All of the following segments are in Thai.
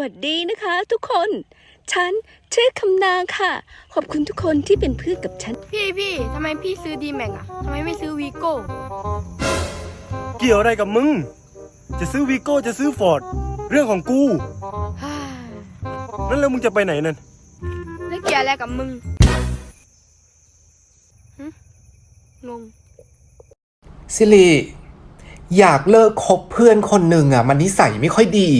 วัสดีนะคะ ทุกคน ฉันชื่อคำนางค่ะ ขอบคุณทุกคนที่เป็นเพื่อนกับฉัน พี่พี่ทำไมพี่ซื้อดีแม็กอะทำไมไม่ซื้อวีโก้ เกี่ยวอะไรกับมึง จะซื้อวีโก้จะซื้อฟอร์ดเรื่องของกูฮ่านั่นแล้วมึงจะไปไหนนั่นแล้วเกี่ยวอะไรกับมึงหึงงสิริอยากเลิกคบเพื่อนคนหนึ่งอะ มันนิสัยไม่ค่อยดี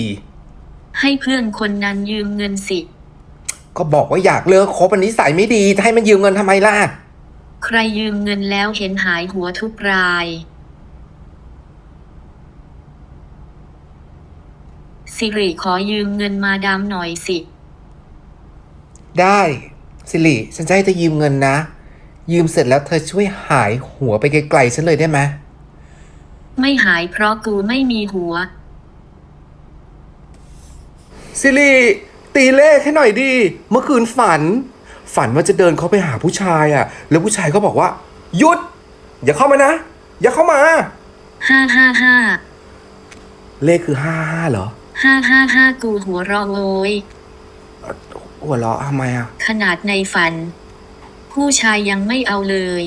ให้เพื่อนคนนั้นยืมเงินสิ ก็บอกว่าอยากเลิกคบมันนิสัยไม่ดีจะให้มันยืมเงินทำไมล่ะ ใครยืมเงินแล้วเห็นหายหัวทุกราย สิริขอยืมเงินมาดามหน่อยสิ ได้สิริฉันจะให้เธอยืมเงินนะ ยืมเสร็จแล้วเธอช่วยหายหัวไปไกลๆฉันเลยได้ไหมไม่หายเพราะกูไม่มีหัว สิริตีเลขให้หน่อยดิเมื่อคืนฝัน ฝันว่าจะเดินเข้าไปหาผู้ชายอะ แล้วผู้ชายก็บอกว่า หยุด อย่าเข้ามานะ อย่าเข้ามา ห้าห้าห้าเลขคือห้าห้าเหรอห้าห้าห้ากูหัวเรอโวยหัวเราะทำไมอะ ขนาดในฝัน ผู้ชายยังไม่เอาเลย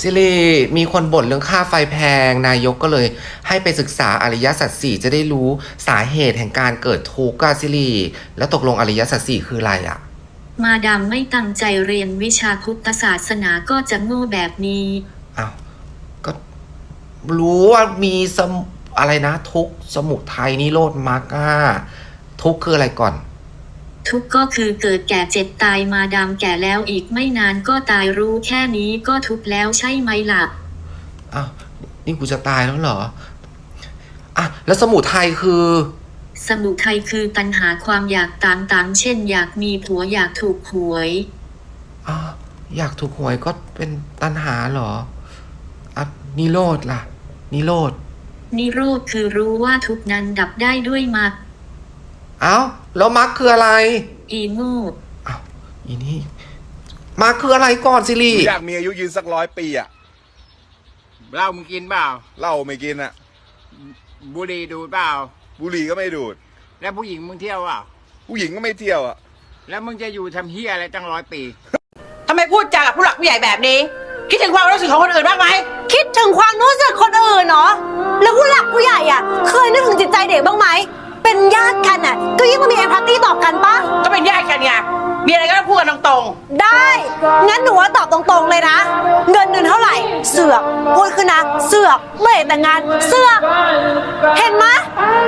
สิริมีคนบ่นเรื่องค่าไฟแพง นายกก็เลย ให้ไปศึกษาอริยสัจสี่จะได้รู้สาเหตุแห่งการเกิดทุกข์อะสิริแล้วตกลงอริยสัจสี่คืออะไรอะมาดามไม่ตั้งใจเรียนวิชาพุทธศาสนาก็จะโง่แบบนี้อ้าวก็รู้ว่ามีสมอะไรนะทุกข์สมุทัยนิโรธมรรคอะทุกข์คืออะไรก่อน ทุกข์ก็คือเกิดแก่เจ็บตายมาดามแก่แล้วอีกไม่นานก็ตายรู้แค่นี้ก็ทุกข์แล้วใช่ไหมล่ะอ้าวนี่กูจะตายแล้วเหรออะแล้วสมุทัยคือ สมุทัยคือตัณหาความอยากต่างๆ เช่น อยากมีผัวอยากถูกหวยอ่าอยากถูกหวยก็เป็นตัณหาเหรออะนิโรธล่ะ นิโรธนิโรธคือรู้ว่าทุกข์นั้นดับได้ด้วยมรรค เอ้าแล้วมรรคคืออะไร อีโง่อ้าวอีนี่มรรคคืออะไรก่อนสิริอยากมีอายุยืนสักร้อยปีอะเหล้ามึงกินเปล่าเหล้าไม่กินอะบุหรี่ดูดเปล่าบุหรี่ก็ไม่ดูด แล้วผู้หญิงมึงเที่ยวเปล่าผู้หญิงก็ไม่เที่ยวอะแล้วมึงจะอยู่ทำเฮียอะไรตั้งร้อยปี ทำไมพูดจากับผู้หลักผู้ใหญ่แบบนี้ คิดถึงความรู้สึกของคนอื่นบ้างไหม คิดถึงความรู้สึกคนอื่นเนาะแล้วผู้หลักผู้ใหญ่อะ เค งั้นหนูว่าตอบตรงๆเลยนะ เงินเดือนเท่าไหร่ เสือกพูดขึ้นนะ เสือกเมื่อแต่งงาน เสือก เห็นไหม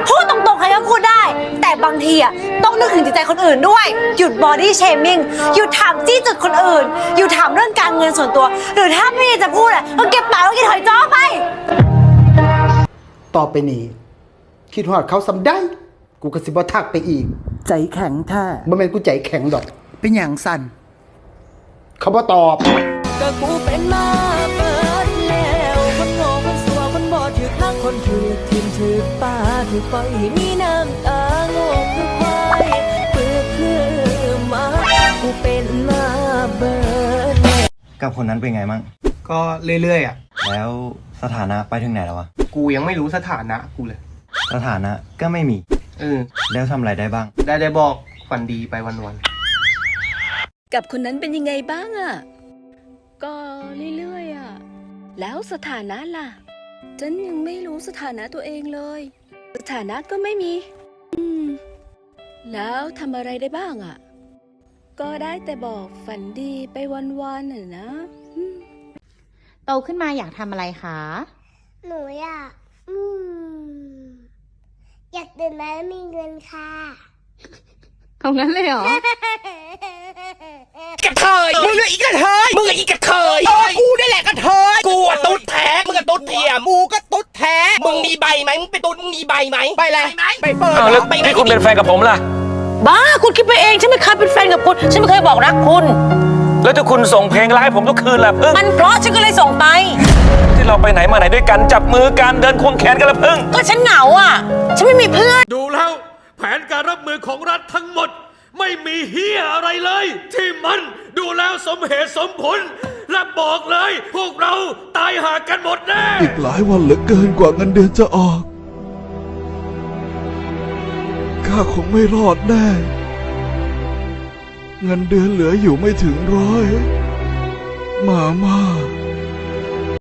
พูดตรงๆใครก็พูดได้ แต่บางทีอะต้องนึกถึงจิตใจคนอื่นด้วย หยุดบอดี้เชมิ่งหยุดถามจี้จุดคนอื่น หยุดถามเรื่องการเงินส่วนตัว หรือถ้าไม่ได้จะพูดอะก็เก็บปากแล้วกินหอยจ้อไป ต่อไปนี้ คิดหอดเขาสำได้ กูก็สิบ่ทักไปอีก ใจแข็งแท้บ่แม่นกูใจแข็งดอก เป็นอย่างสั่น เขาบ่ตอบ ก็กูเป็นมาเปิดแล้วคนโง่คนสัวคนบอดถือข้างคนถือทิมถือป้าถือปล่อยให้มีน้ำตาโง่คือควายเปลือกคือหมากูเป็นมาเบิดกับคนนั้นเป็นไงมั่งก็เรื่อยๆอะ แล้วสถานะไปถึงไหนแล้ววะ กูยังไม่รู้สถานะกูเลย สถานะก็ไม่มี เออ แล้วทำอะไรได้บ้าง ได้ได้บอกฝันดีไปวัน กับคนนั้นเป็นยังไงบ้างอะก็เรื่อยๆอะแล้วสถานะล่ะ ฉันยังไม่รู้สถานะตัวเองเลย สถานะก็ไม่มี อืม แล้วทำอะไรได้บ้างอะก็ได้แต่บอกฝันดีไปวันๆน่ะนะอืมโตขึ้นมาอยากทำอะไรคะ หนูอยากอืมอยากตื่นมาแล้วมีเงินค่ะ เอางั้นเลยเหรอๆ กระเทยมึงอะอีกระเทยมึงอะอีกระเทยเออกูนี่แหละกระเทยกูอะตุ๊ดแท้มึงอะตุ๊ดเทียมกูก็ตุ๊ดแท้มึงมีใบไหมมึงเป็นตุ๊ดมึงมีใบไหมใบอะไรใบเปิดอ้าวแล้วใบไหนที่คุณเป็นแฟนกับผมล่ะ บ้าคุณคิดไปเองฉันไม่เคยเป็นแฟนกับคุณฉันไม่เคยบอกรักคุณ แล้วที่คุณส่งเพลงไลฟ์ผมทุกคืนล่ะพึ่งมันเพราะฉันก็เลยส่งไป ที่เราไปไหนมาไหนด้วยกันจับมือกันเดินควงแขนกันละพึ่ง ก็ฉันเหงาอะ ฉันไม่มีเพื่อน ดูแล้ว แผนการรับมือของรัฐทั้งหมด ไม่มีเฮียอะไรเลย ที่มันดูแล้วสมเหตุสมผล และบอกเลย พวกเราตายหากันหมดแน่ อีกหลายวันเหลือเกินกว่าเงินเดือนจะออก ข้าคงไม่รอดแน่ เงินเดือนเหลืออยู่ไม่ถึงร้อย มาม่า